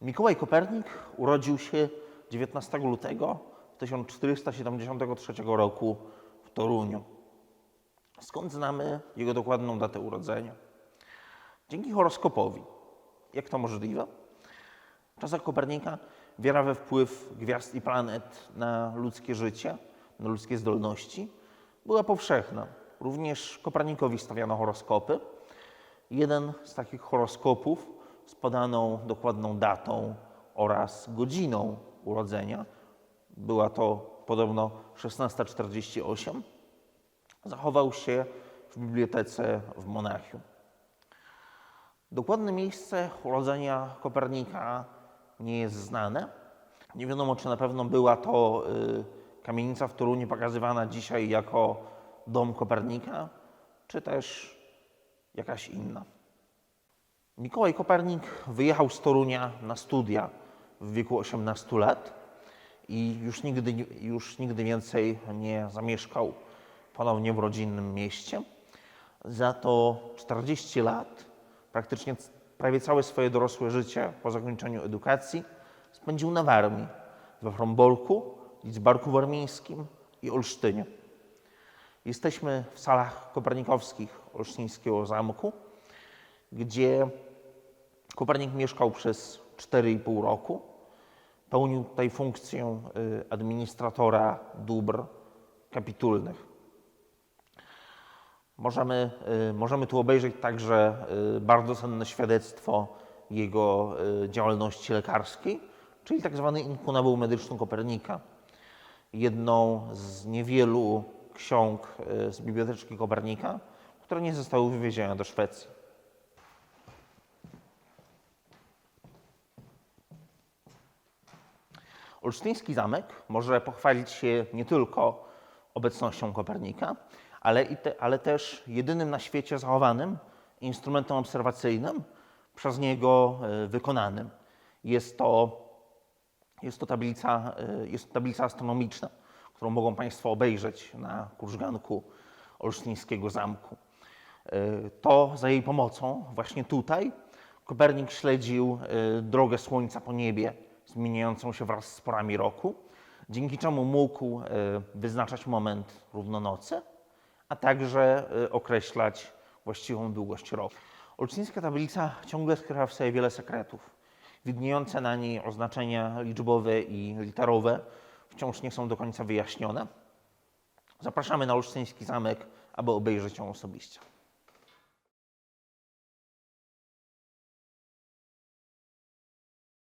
Mikołaj Kopernik urodził się 19 lutego 1473 roku w Toruniu. Skąd znamy jego dokładną datę urodzenia? Dzięki horoskopowi. Jak to możliwe? W czasach Kopernika wiara we wpływ gwiazd i planet na ludzkie życie, na ludzkie zdolności była powszechna. Również Kopernikowi stawiano horoskopy. Jeden z takich horoskopów z podaną dokładną datą oraz godziną urodzenia, była to podobno 1648, zachował się w bibliotece w Monachium. Dokładne miejsce urodzenia Kopernika nie jest znane. Nie wiadomo, czy na pewno była to y, kamienica w Toruniu pokazywana dzisiaj jako dom Kopernika, czy też jakaś inna. Mikołaj Kopernik wyjechał z Torunia na studia w wieku 18 lat i już nigdy, już nigdy więcej nie zamieszkał ponownie w rodzinnym mieście. Za to 40 lat, praktycznie prawie całe swoje dorosłe życie po zakończeniu edukacji, spędził na Warmii, we Fromborku, Lidzbarku Warmińskim i Olsztynie. Jesteśmy w salach kopernikowskich Olsztyńskiego Zamku, gdzie Kopernik mieszkał przez 4,5 roku. Pełnił tutaj funkcję y, administratora dóbr kapitulnych. Możemy, y, możemy tu obejrzeć także y, bardzo cenne świadectwo jego działalności lekarskiej, czyli tak zwany Inkunabul Medyczny Kopernika. Jedną z niewielu ksiąg z Biblioteczki Kopernika, które nie zostały wywiezione do Szwecji. Olsztyński zamek może pochwalić się nie tylko obecnością Kopernika, ale, te, ale też jedynym na świecie zachowanym instrumentem obserwacyjnym przez niego e, wykonanym. Jest to, jest to, tablica, e, jest to tablica astronomiczna, którą mogą Państwo obejrzeć na kurzganku Olsztyńskiego Zamku. E, To za jej pomocą właśnie tutaj Kopernik śledził drogę Słońca po niebie, zmieniającą się wraz z porami roku, dzięki czemu mógł e, wyznaczać moment równonocy, a także e, określać właściwą długość roku. Olsztyńska tablica ciągle skrywa w sobie wiele sekretów. Widniejące na niej oznaczenia liczbowe i literowe wciąż nie są do końca wyjaśnione. Zapraszamy na Olsztyński Zamek, aby obejrzeć ją osobiście.